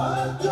I've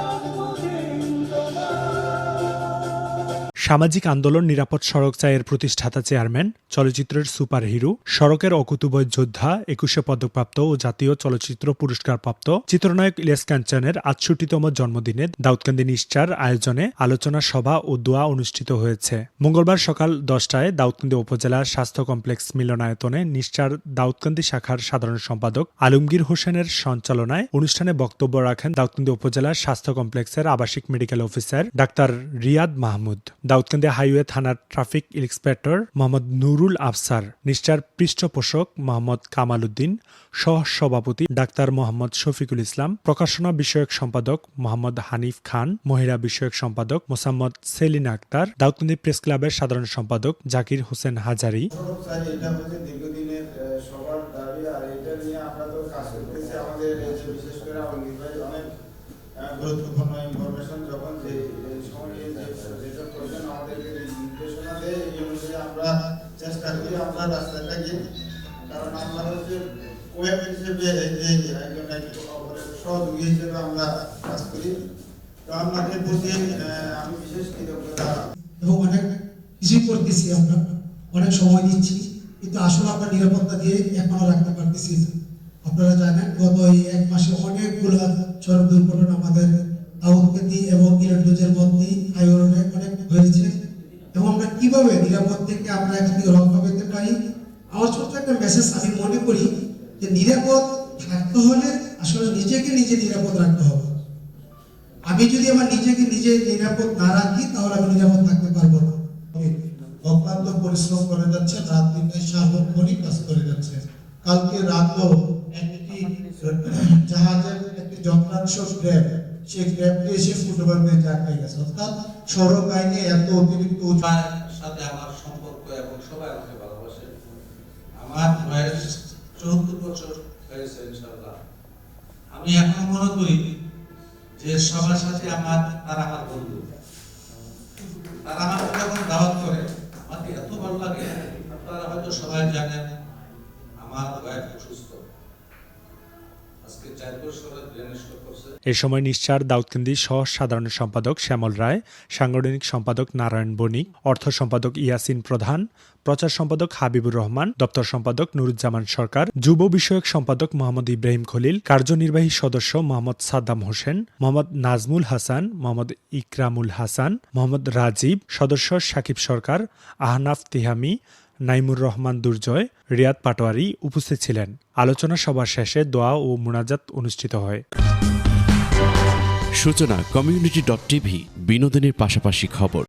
সামাজিক আন্দোলন নিরাপদ সড়ক চায়ের প্রতিষ্ঠাতা চেয়ারম্যান, চলচ্চিত্রের সুপার হিরো সড়কের অকুতুবয় যোদ্ধা, একুশে পদকপ্রাপ্ত ও জাতীয় চলচ্চিত্র পুরস্কারপ্রাপ্ত চিত্রনায়ক ইলিয়াস কাঞ্চনের আটষট্টিতম জন্মদিনে দাউদকান্দি নিশ্চার আয়োজনে আলোচনা সভা ও দোয়া অনুষ্ঠিত হয়েছে। মঙ্গলবার সকাল দশটায় দাউদকান্দি উপজেলার স্বাস্থ্য কমপ্লেক্স মিলনায়তনে নিশ্চার দাউদকান্দি শাখার সাধারণ সম্পাদক আলমগীর হোসেনের সঞ্চালনায় অনুষ্ঠানে বক্তব্য রাখেন দাউদকান্দি উপজেলার স্বাস্থ্য কমপ্লেক্সের আবাসিক medical officer doctor Riyad Mahmud. Daudkandi highway থানার ট্রাফিক ইন্সপেক্টর মোহাম্মদ নুরুল আফসার নিশ্চার পৃষ্ঠপোষক মোহাম্মদ কামাল উদ্দিন সহ সভাপতি ডাক্তার মোহাম্মদ শফিকুল ইসলাম, প্রকাশনা বিষয়ক সম্পাদক মোহাম্মদ হানিফ খান, মহিলা বিষয়ক সম্পাদক মোসাম্মদ সেলিনা আক্তার, দাউদকান্দি প্রেস ক্লাবের সাধারণ সম্পাদক জাকির হোসেন হাজারি। আমাদের বিশেষ করে অনেক গুরুত্বপূর্ণ ইনফরমেশন যখন যে যেটা প্রয়োজন আমাদেরকে নির্দেশনা দেয়, এই অনুযায়ী আমরা চেষ্টা করি আমরা কারণ আমরা হচ্ছে ওয়েব হিসেবে একজন হিসেবে আমরা কাজ করি। তো প্রতি আমি বিশেষ কৃতজ্ঞতা। এবং অনেক কিছুই করতেছি আমরা। অনেক সময় দিচ্ছি, কিন্তু আসলে আমরা নিরাপত্তা দিয়ে এখনও রাখতে পারতেছি। আপনারা জানেন, গত এই এক মাসে অনেকগুলো সড়ক দুর্ঘটনা আমাদের আউটকেন্দি এবং ইরানগঞ্জের মধ্যে রোডে অনেক হয়েছে। এবং আমরা কীভাবে নিরাপদ থেকে আমরা এখান থেকে রক্ষা পেতে পারি? আমার ছোট্ট একটা মেসেজ আমি মনে করি যে নিরাপদ থাকতে হলে আসলে নিজেকে নিজে নিরাপদ রাখতে হবে। আমি যদি আমার নিজেকে নিজে নিরাপদ না রাখি, তাহলে আমি নিরাপদ থাকতে পারব না। অক্লান্ত পরিশ্রম করে যাচ্ছে, রাত দিনে সার্বক্ষণিক কাজ করে যাচ্ছে। কালকে রাতেও একটি জাহাজের একটি যন্ত্রাংশ গ্র্যাব সেই গ্র্যাবটি এসে ফুটওভারকে আটকে গেছে। অর্থাৎ সড়ক আইনে এত অতিরিক্ত সাথে আমার সম্পর্ক এবং সবাই আমাকে ভালোবাসে। আমার বয়স চৌদ্দ বছর হয়েছে ইনশাল্লাহ আমি এখন মনে করি যে সবার সাথে আমার তারা আমার বন্ধু। তারা আমাকে এ সময় নিশ্চার দাউদকান্দি সহ সাধারণ সম্পাদক শ্যামল রায়, সাংগঠনিক সম্পাদক নারায়ণ বণিক, অর্থ সম্পাদক ইয়াসিন প্রধান, প্রচার সম্পাদক হাবিবুর রহমান, দপ্তর সম্পাদক নুরুজ্জামান সরকার, যুব বিষয়ক সম্পাদক মোহাম্মদ ইব্রাহিম খলিল, কার্যনির্বাহী সদস্য মোহাম্মদ সাদ্দাম হোসেন, মোহাম্মদ নাজমুল হাসান, মোহাম্মদ ইকরামুল হাসান, মোহাম্মদ রাজীব, সদস্য সাকিব সরকার, আহনাফ তিহামি নাইমুর রহমান দুর্জয়, রিয়াদ পাটোয়ারি উপস্থিত ছিলেন। আলোচনা সভার শেষে দোয়া ও মোনাজাত অনুষ্ঠিত হয়। সূচনা কমিউনিটি ডট টিভি, বিনোদনের পাশাপাশি খবর।